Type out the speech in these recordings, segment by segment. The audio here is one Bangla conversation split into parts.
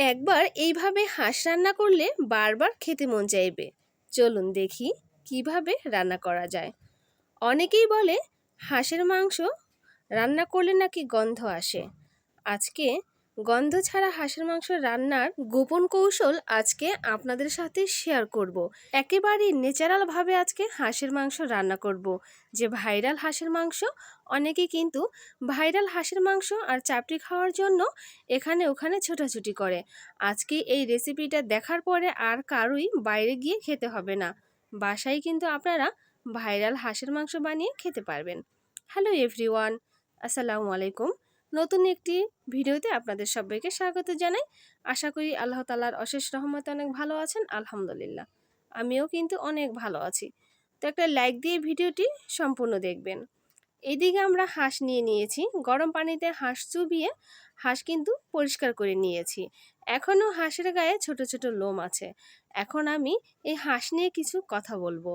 একবার এইভাবে হাঁস রান্না করলে বারবার খেতে মন চাইবে। চলুন দেখি কীভাবে রান্না করা যায়। অনেকেই বলে হাঁসের মাংস রান্না করলে নাকি গন্ধ আসে। আজকে গন্ধ ছাড়া হাঁসের মাংস রান্নার গোপন কৌশল আজকে আপনাদের সাথে শেয়ার করব। একেবারেই ন্যাচারালভাবে আজকে হাঁসের মাংস রান্না করব। যে ভাইরাল হাঁসের মাংস, অনেকে কিন্তু ভাইরাল হাঁসের মাংস আর চাপটি খাওয়ার জন্য এখানে ওখানে ছোটাছুটি করে আজকে এই রেসিপিটা দেখার পরে আর কারোই বাইরে গিয়ে খেতে হবে না বাসায় কিন্তু আপনারা ভাইরাল হাঁসের মাংস বানিয়ে খেতে পারবেন হ্যালো এভরিওয়ান আসসালামু আলাইকুম নতুন একটি ভিডিওতে আপনাদের সবাইকে স্বাগত জানাই। আশা করি আল্লাহ তালার অশেষ রহমতে অনেক ভালো আছেন, আলহামদুলিল্লাহ। আমিও কিন্তু অনেক ভালো আছি। তো একটা লাইক দিয়ে ভিডিওটি সম্পূর্ণ দেখবেন। এদিকে আমরা হাঁস নিয়ে নিয়েছি। গরম পানিতে হাঁস চুবিয়ে হাঁস কিন্তু পরিষ্কার করে নিয়েছি। এখনও হাঁসের গায়ে ছোট ছোট লোম আছে। এখন আমি এই হাঁস নিয়ে কিছু কথা বলব।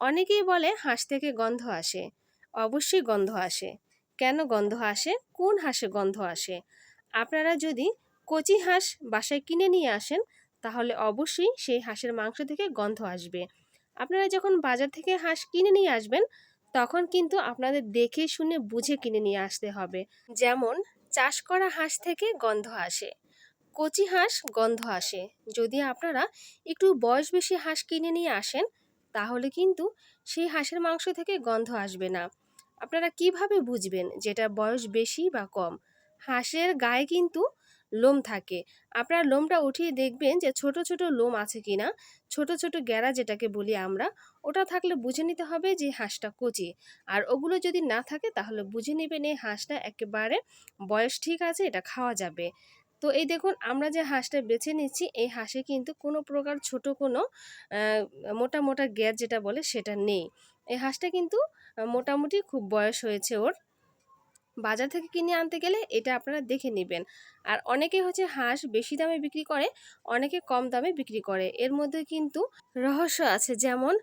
অনেকেই বলে হাঁস থেকে গন্ধ আসে। অবশ্যই গন্ধ আসে। কেন গন্ধ আসে? কোন হাঁসে গন্ধ আসে? আপনারা যদি কচি হাঁস বাসায় কিনে নিয়ে আসেন, তাহলে অবশ্যই সেই হাঁসের মাংস থেকে গন্ধ আসবে। আপনারা যখন বাজার থেকে হাঁস কিনে নিয়ে আসবেন, তখন কিন্তু আপনাদের দেখে শুনে বুঝে কিনে নিয়ে আসতে হবে। যেমন, চাষ করা হাঁস থেকে গন্ধ আসে। কচি হাঁস গন্ধ আসে। যদি আপনারা একটু বয়স বেশি হাঁস কিনে নিয়ে আসেন, তাহলে কিন্তু সেই হাঁসের মাংস থেকে গন্ধ আসবে না। আপনারা কীভাবে বুঝবেন যেটা বয়স বেশি বা কম? হাঁসের গায়ে কিন্তু লোম থাকে। আপনার লোমটা উঠিয়ে দেখবেন যে ছোট ছোট লোম আছে কি না ছোট ছোট গ্যারা যেটাকে বলি আমরা, ওটা থাকলে বুঝে নিতে হবে যে হাঁসটা কচি। আর ওগুলো যদি না থাকে তাহলে বুঝে নেবেন এই হাঁসটা একেবারে বয়স ঠিক আছে, এটা খাওয়া যাবে। তো এই দেখুন, আমরা যে হাঁসটা বেছে নিচ্ছি, এই হাঁসে কিন্তু কোনো প্রকার ছোট কোনো মোটা মোটা গ্যাস যেটা বলে সেটা নেই। এই হাঁসটা কিন্তু মোটামুটি খুব বয়স হয়েছে ওর। বাজার থেকে কিনে আনতে গেলে এটা আপনারা দেখে নেবেন। আর অনেকে হচ্ছে হাঁস বেশি দামে বিক্রি করে, অনেকে কম দামে বিক্রি করে। এর মধ্যে কিন্তু রহস্য আছে। যেমন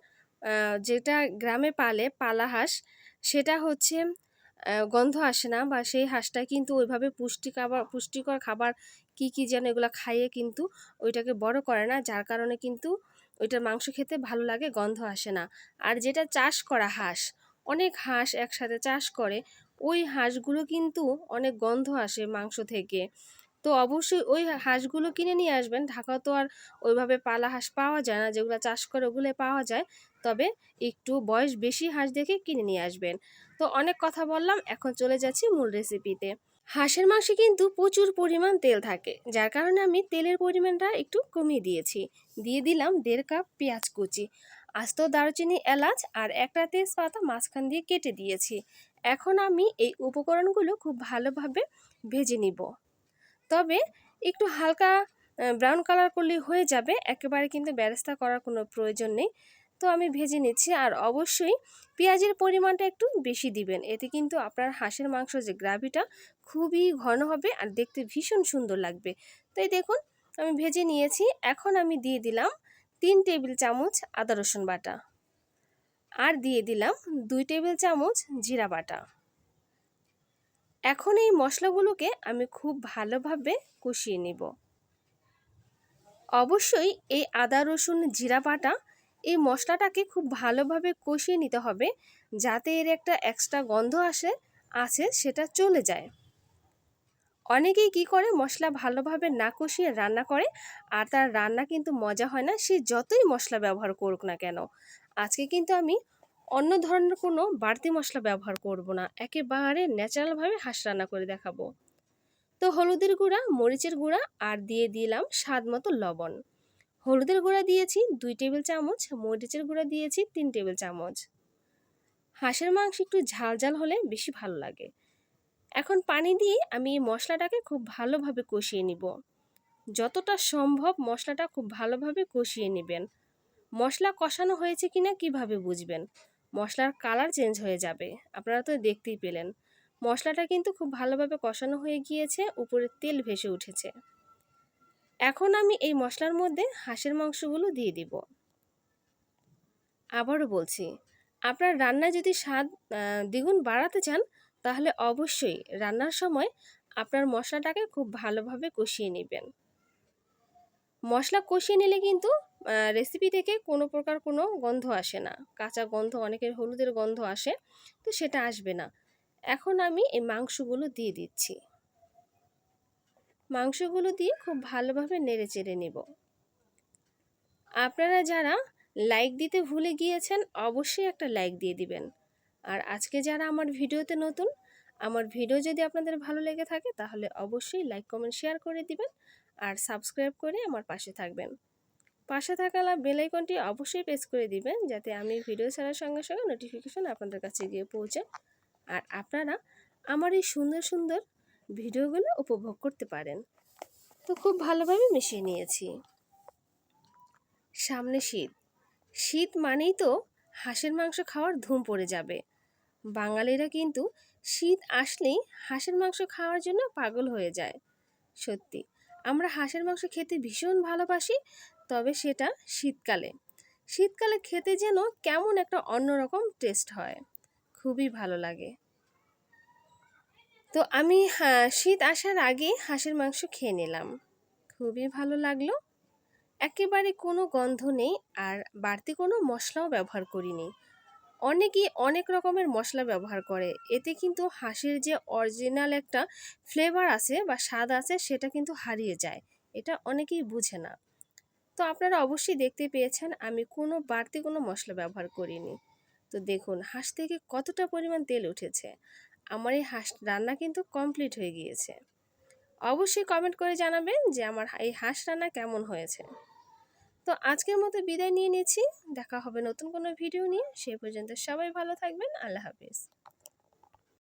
যেটা গ্রামে পালে পালা হাঁস, সেটা হচ্ছে গন্ধ আসে না বা সেই হাঁসটা কিন্তু ওইভাবে পুষ্টি খাবার, পুষ্টিকর খাবার কি কি যেন এগুলো খাইয়ে কিন্তু ওইটাকে বড় করে না। যার কারণে কিন্তু ওইটার মাংস খেতে ভালো লাগে, গন্ধ আসে না। আর যেটা চাষ করা হাঁস অনেক হাঁস একসাথে চাষ করে, ওই হাঁসগুলো কিন্তু অনেক গন্ধ আসে মাংস থেকে। তো অবশ্যই ওই হাঁসগুলো কিনে নিয়ে আসবেন। ঢাকা তো আর ওইভাবে পালা হাঁস পাওয়া যায় না, যেগুলো চাষ করে ওগুলো পাওয়া যায়। তবে একটু বয়স বেশি হাঁস দেখে কিনে নিয়ে আসবেন। তো অনেক কথা বললাম, এখন চলে যাচ্ছি মূল রেসিপিতে। হাঁসের মাংসে কিন্তু প্রচুর পরিমাণ তেল থাকে, যার কারণে আমি তেলের পরিমাণটা একটু কমিয়ে দিয়েছি। দিয়ে দিলাম দেড় কাপ পেঁয়াজ কুচি। আস্ত দারুচিনি এলাচ আর একটা তেজপাতা মাঝখান দিয়ে কেটে দিয়েছি। এখন আমি এই উপকরণগুলো খুব ভালোভাবে ভেজে নিব। তবে একটু হালকা ব্রাউন কালার করলে হয়ে যাবে, একেবারে কিন্তু ব্যবস্থা করার কোনো প্রয়োজন নেই। তো আমি ভেজে নিচ্ছি আর অবশ্যই পেঁয়াজের পরিমাণটা একটু বেশি দিবেন। এতে কিন্তু আপনার হাঁসের মাংস যে গ্রাভিটা খুবই ঘন হবে আর দেখতে ভীষণ সুন্দর লাগবে। তো এই দেখুন, আমি ভেজে নিয়েছি। এখন আমি দিয়ে দিলাম তিন টেবিল চামচ আদা রসুন বাটা। আর দিয়ে দিলাম দুই টেবিল চামচ জিরা বাটা। এখন এই মশলাগুলোকে আমি খুব ভালোভাবে কষিয়ে নেব। অবশ্যই এই আদা রসুন জিরা বাটা এই মশলাটাকে খুব ভালোভাবে কষিয়ে নিতে হবে যাতে এর একটা এক্সট্রা গন্ধ আসে, আছে সেটা চলে যায়। অনেকেই কি করে? মশলা ভালোভাবে না কষিয়ে রান্না করে। আর তার রান্না কিন্তু মজা হয় না। সে যতই মশলা ব্যবহার করুক না কেন, আজকে কিন্তু আমি অন্য ধরনের কোনো বাড়তি মশলা ব্যবহার করব না। একেবারে ন্যাচারালভাবে হাঁস রান্না করে দেখাবো। তো হলুদের গুঁড়া, মরিচের গুঁড়া আর দিয়ে দিলাম স্বাদ মতো লবণ। হলুদের গুঁড়া দিয়েছি দুই টেবিল চামচ, মরিচের গুঁড়া দিয়েছি তিন টেবিল চামচ। হাঁসের মাংস একটু ঝাল ঝাল হলে বেশি ভালো লাগে। এখন পানি দিয়ে আমি এই মশলাটাকে খুব ভালোভাবে কষিয়ে নিব। যতটা সম্ভব মশলাটা খুব ভালোভাবে কষিয়ে নেবেন। মশলা কষানো হয়েছে কিনা কীভাবে বুঝবেন? মশলার কালার চেঞ্জ হয়ে যাবে, আপনারা তো দেখতেই পেলেন। মশলাটা কিন্তু খুব ভালোভাবে কষানো হয়ে গিয়েছে, উপরে তেল ভেসে উঠেছে। এখন আমি এই মশলার মধ্যে হাঁসের মাংসগুলো দিয়ে দিব। আবারও বলছি, আপনার রান্নায় যদি স্বাদ দ্বিগুণ বাড়াতে চান তাহলে অবশ্যই রান্নার সময় আপনার মশলাটাকে খুব ভালোভাবে কষিয়ে নেবেন। মশলা কষিয়ে নিলে কিন্তু রেসিপি থেকে কোনো প্রকার কোনো গন্ধ আসে না। কাঁচা গন্ধ, অনেকের হলুদের গন্ধ আসে, তো সেটা আসবে না। এখন আমি এই মাংসগুলো দিয়ে দিচ্ছি। মাংসগুলো দিয়ে খুব ভালোভাবে নেড়ে চেড়ে নেব। আপনারা যারা লাইক দিতে ভুলে গিয়েছেন, অবশ্যই একটা লাইক দিয়ে দিবেন। আর আজকে যারা আমার ভিডিওতে নতুন, আমার ভিডিও যদি আপনাদের ভালো লেগে থাকে, তাহলে অবশ্যই লাইক, কমেন্ট, শেয়ার করে দিবেন আর সাবস্ক্রাইব করে আমার পাশে থাকবেন। পাশে থাকা বেল আইকনটি অবশ্যই প্রেস করে দিবেন, যাতে আমি ভিডিও ছাড়ার সঙ্গে সঙ্গে নোটিফিকেশন আপনাদের কাছে গিয়ে পৌঁছে আর আপনারা আমার এই সুন্দর সুন্দর ভিডিওগুলো উপভোগ করতে পারেন। তো খুব ভালোভাবে মিশিয়ে নিয়েছি। সামনে শীত। শীত মানেই তো হাঁসের মাংস খাওয়ার ধুম পড়ে যাবে। বাঙালিরা কিন্তু শীত আসলেই হাঁসের মাংস খাওয়ার জন্য পাগল হয়ে যায়। সত্যি, আমরা হাঁসের মাংস খেতে ভীষণ ভালোবাসি, তবে সেটা শীতকালে। শীতকালে খেতে যেন কেমন একটা অন্যরকম টেস্ট হয়। খুবই ভালো লাগে। তো আমি শীত আসার আগে হাঁসের মাংস খেয়ে নিলাম। খুবই ভালো লাগল। একেবারে কোনো গন্ধ নেই আর বাড়তি কোনো মশলাও ব্যবহার করিনি। অনেকেই অনেক রকমের মশলা ব্যবহার করে। এতে কিন্তু হাঁসের যে অরিজিনাল একটা ফ্লেভার আছে বা স্বাদ আছে, সেটা কিন্তু হারিয়ে যায়। এটা অনেকেই বুঝে না। তো আপনারা অবশ্যই দেখতে পেয়েছেন, আমি কোনো বাড়তি কোনো মশলা ব্যবহার করিনি। তো দেখুন, হাঁস থেকে কতটা পরিমাণ তেল উঠেছে? আমার এই হাঁস রান্না কিন্তু কমপ্লিট হয়ে গিয়েছে। অবশ্যই কমেন্ট করে জানাবেন যে আমার এই হাঁস রান্না কেমন হয়েছে। তো আজকের মতো বিদায় নিয়ে নিয়েছি দেখা হবে নতুন কোনো ভিডিও নিয়ে। সে পর্যন্ত সবাই ভালো থাকবেন। আল্লাহ হাফিজ।